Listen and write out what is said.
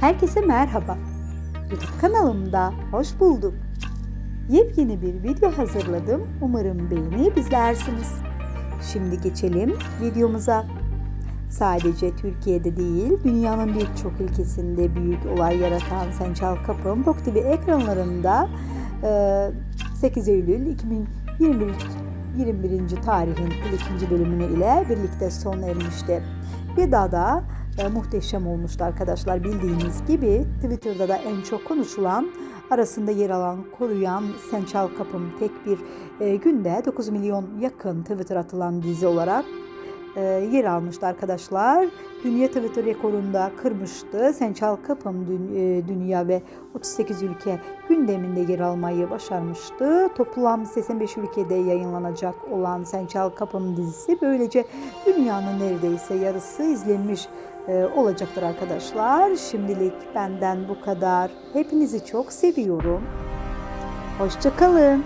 Herkese merhaba. YouTube kanalımda hoş bulduk. Yepyeni bir video hazırladım. Umarım beğenip izlersiniz. Şimdi geçelim videomuza. Sadece Türkiye'de değil, dünyanın birçok ülkesinde büyük olay yaratan Sen Çal Kapım Tok TV ekranlarında e, 8 Eylül 2021 21. tarihin ilk ikinci bölümüne ile birlikte sona ermişti. Bir daha da e, muhteşem olmuştu arkadaşlar. Bildiğiniz gibi Twitter'da da en çok konuşulan arasında yer alan koruyan Sen Çal Kapım tek bir e, günde 9 milyon yakın Twitter atılan dizi olarak e, yer almıştı arkadaşlar. Dünya Twitter rekorunda kırmıştı. Sen Çal Kapım e, dünya ve 38 ülke gündeminde yer almayı başarmıştı. Toplam 85 ülkede yayınlanacak olan Sen Çal Kapım dizisi böylece dünyanın neredeyse yarısı izlenmiş e, olacaktır arkadaşlar. Şimdilik benden bu kadar. Hepinizi çok seviyorum. Hoşçakalın.